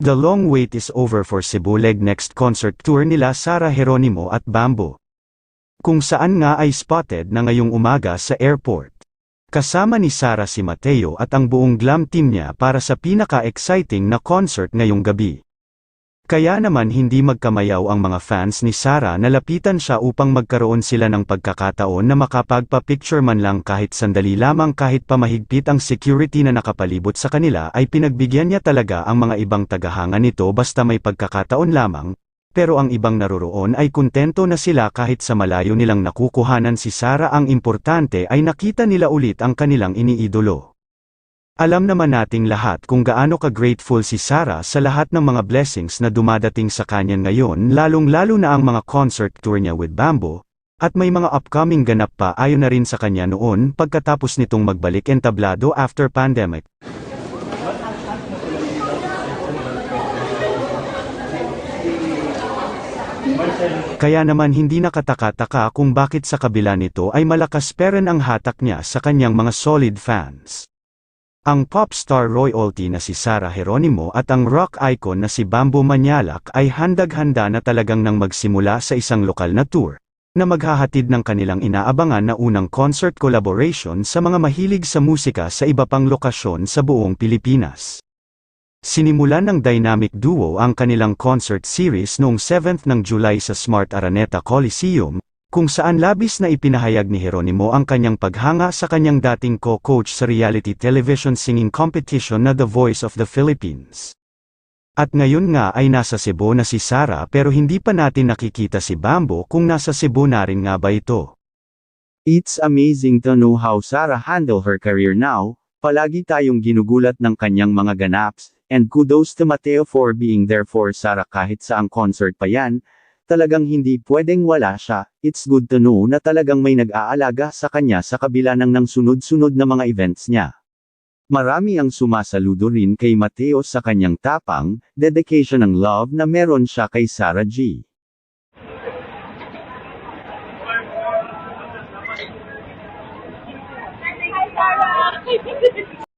The long wait is over for Cebuleg next concert tour nila Sara Geronimo at Bambo. Kung saan nga ay spotted na ngayong umaga sa airport. Kasama ni Sara si Mateo at ang buong glam team niya para sa pinaka-exciting na concert ngayong gabi. Kaya naman hindi magkamayaw ang mga fans ni Sara na lapitan siya upang magkaroon sila ng pagkakataon na makapagpa-picture man lang kahit sandali lamang kahit pamahigpit ang security na nakapalibot sa kanila ay pinagbigyan niya talaga ang mga ibang tagahanga nito basta may pagkakataon lamang, pero ang ibang naroroon ay kontento na sila kahit sa malayo nilang nakukuhanan si Sara ang importante ay nakita nila ulit ang kanilang iniidolo. Alam naman nating lahat kung gaano ka-grateful si Sarah sa lahat ng mga blessings na dumadating sa kanya ngayon lalong-lalo na ang mga concert tour niya with Bamboo, at may mga upcoming ganap pa ayon na rin sa kanya noon pagkatapos nitong magbalik entablado after pandemic. Kaya naman hindi nakataka-taka kung bakit sa kabila nito ay malakas pa rin ang hatak niya sa kanyang mga solid fans. Ang pop star royalty na si Sara Geronimo at ang rock icon na si Bambo Manyalak ay handag-handa na talagang nang magsimula sa isang lokal na tour, na maghahatid ng kanilang inaabangan na unang concert collaboration sa mga mahilig sa musika sa iba pang lokasyon sa buong Pilipinas. Sinimulan ng dynamic duo ang kanilang concert series noong 7th ng July sa Smart Araneta Coliseum, kung saan labis na ipinahayag ni Geronimo ang kanyang paghanga sa kanyang dating co-coach sa reality television singing competition na The Voice of the Philippines. At ngayon nga ay nasa Cebu na si Sara pero hindi pa natin nakikita si Bambo kung nasa Cebu na rin nga ba ito. It's amazing to know how Sarah handle her career now, palagi tayong ginugulat ng kanyang mga ganaps, and kudos to Mateo for being there for Sarah kahit sa ang concert pa yan, talagang hindi pwedeng wala siya, it's good to know na talagang may nag-aalaga sa kanya sa kabila ng nang sunod-sunod na mga events niya. Marami ang sumasaludo rin kay Mateo sa kanyang tapang, dedication ng love na meron siya kay Sarah G. Hi, Sarah!